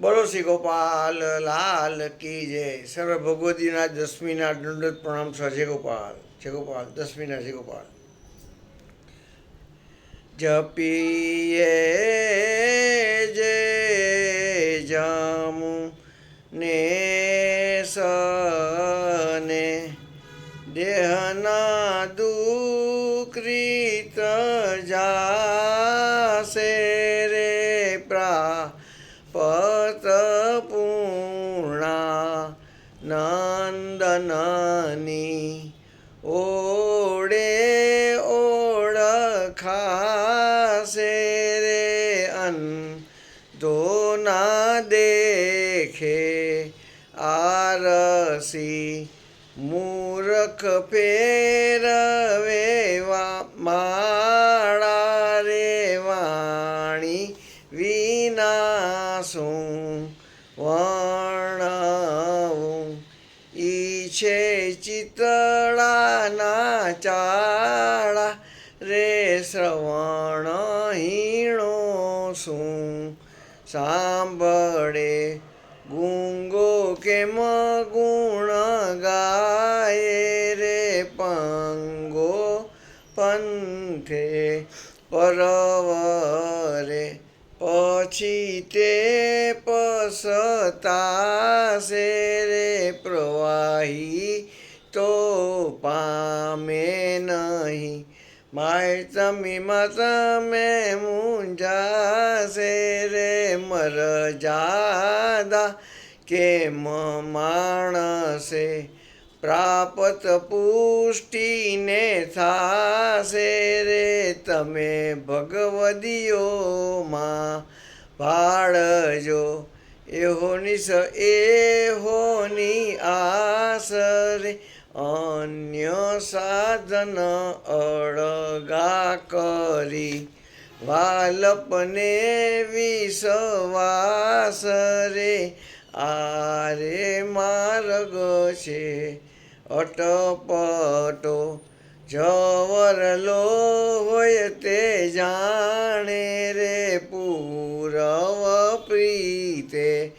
બોલો શ્રી ગોપાલ, લાલ કી જય. સર્વ ભગવતીના દસમીના દંડત પ્રણામ સ્વ જય ગોપાલ જય ગોપાલ, દસમીના, જય ગોપાલ. જપીએ જે જામુ ને સને દેહના દુકૃત નંદનની ઓડે ઓળખાશે રે અન ના દેખે આરસી મૂરખ ફેરવે વા માળા રે વાણી વિના શું વર્ણવું ઈછે ચિતળાના ચાળા રે શ્રવણ હીણો શું સાંભળે? ગુંગો કેમ ગુણ ગાય રે? પંગો પંથે પરવરે પછી તે પસતાશે રે પ્રવાહી, તો પામે નહીં. માય તમે તમે મુંજાશે રે મર જાદા કેમ માણસે પ્રાપત પુષ્ટિને થાશે રે તમે ભગવદીઓમાં ભાળજો. એહોની એહોની આસરે અન્ય સાધન અળગા કરી. વાલપને વિશ્વાસ રે આરે માર્ગ છે. અટપટો જવરલો હોય તે જાણે રે પૂરવ પ્રીતે.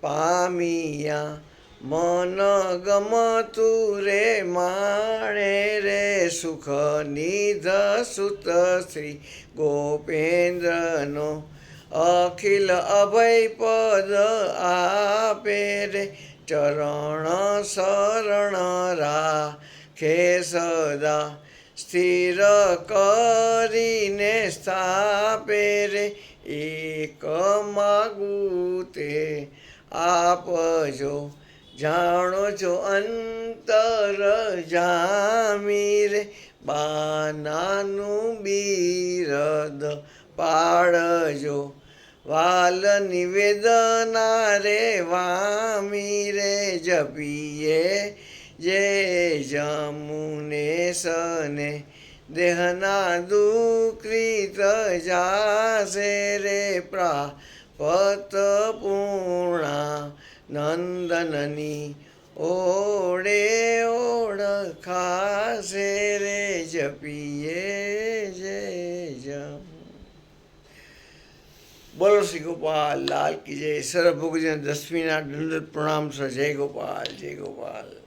પામિયા મન ગમતું રે માણે રે સુખ નિધ સુત શ્રી ગોપેન્દ્રનો અખિલ અભય પદ આપે રે. ચરણ શરણ રાખે સદા. સ્થિર કરીને સ્થાપે રે એક માગું તે. આપજો જાણો છો અંતર જામી રે બાનાનું બિરદ પાડજો. વાલ નિવેદના રે વામી રે જપીએ. જે જમુને સને, દેહના દુકૃત જાશે રે પ્રા પત પૂર્ણા નંદનની ઓડે ઓળખાશે રે જપીએ જય જમ બોલો શ્રી ગોપાલ, લાલ કી જય. સર્વ ભોગજન દસમીના દંડત પ્રણામ સર જય ગોપાલ જય ગોપાલ.